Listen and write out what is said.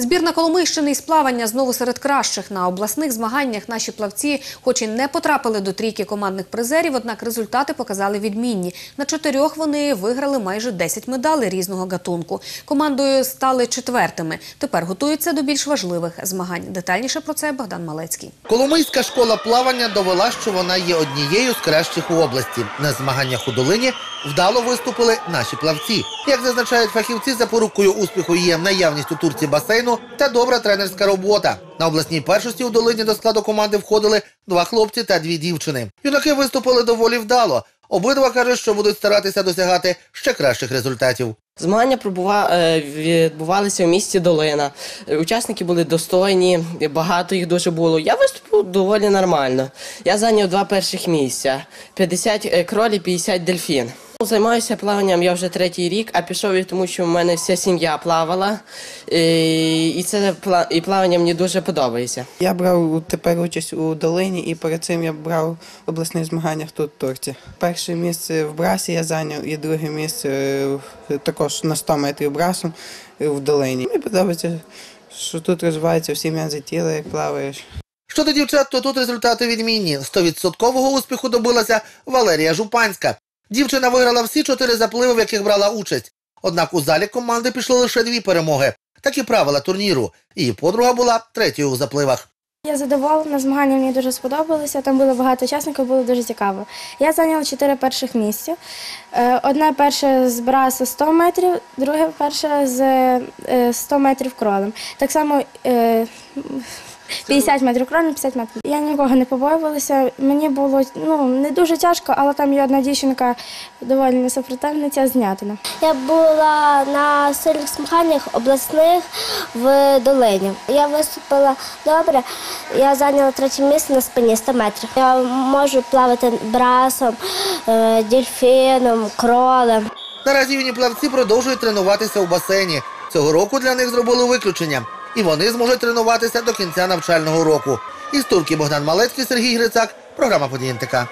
Збірна Коломийщини із плавання знову серед кращих. На обласних змаганнях наші плавці, хоч і не потрапили до трійки командних призерів, однак результати показали відмінні. На чотирьох вони виграли майже 10 медалей різного гатунку. Командою стали четвертими. Тепер готуються до більш важливих змагань. Детальніше про це Богдан Малецький. Коломийська школа плавання довела, що вона є однією з кращих у області. На змаганнях у долині вдало виступили наші плавці. Як зазначають фахівці, запорукою успіху є наявність у турці басейну та добра тренерська робота. На обласній першості у долині до складу команди входили два хлопці та дві дівчини. Юнаки виступили доволі вдало. Обидва кажуть, що будуть старатися досягати ще кращих результатів. Змагання е, відбувалися в місті Долина. Учасники були достойні, багато їх дуже було. Я виступив доволі нормально. Я зайняв два перших місця: 50 е, кролі, 50 дельфін. Займаюся плаванням я вже третій рік, а пішов я тому, що в мене вся сім'я плавала, Е, і це пла- і плавання мені дуже подобається. Я брав тепер участь у долині і перед цим я брав в обласних змаганнях тут в Турці. Перше місце в брасі я зайняв і друге місце е, також на 100 метрів брасом е, в долині. Мені подобається, що тут розвиваються всі м'язи тіла, як плаваєш. Щодо дівчат, то тут результати відмінні. Стовідсоткового успіху добилася Валерія Жупанська. Дівчина виграла всі чотири запливи, в яких брала участь. Однак у залі команди пішли лише дві перемоги. Такі правила турніру. Її подруга була третьою у запливах. Я задоволена, змагання мені дуже сподобалися. Там було багато учасників, було дуже цікаво. Я зайняла чотири перших місця. Е, Одне перше з брасу 100 метрів, друге перше з е, 100 метрів кролем. Так само е, 50 метрів кролем, 50 метрів. Я нікого не побоювалася. Мені було ну, не дуже тяжко, але там є одна дівчинка, доволі несопротивниця, знятина. Я була на сильних змаганнях обласних в долині. Я виступила добре. Я зайняла третє місце на спині 100 метрів. Я можу плавати брасом, е, дельфіном, кролем. Наразі юні плавці продовжують тренуватися у басейні. Цього року для них зробили виключення. І вони зможуть тренуватися до кінця навчального року. Із турки Богдан Малецький, Сергій Грицак, програма «Події НТК».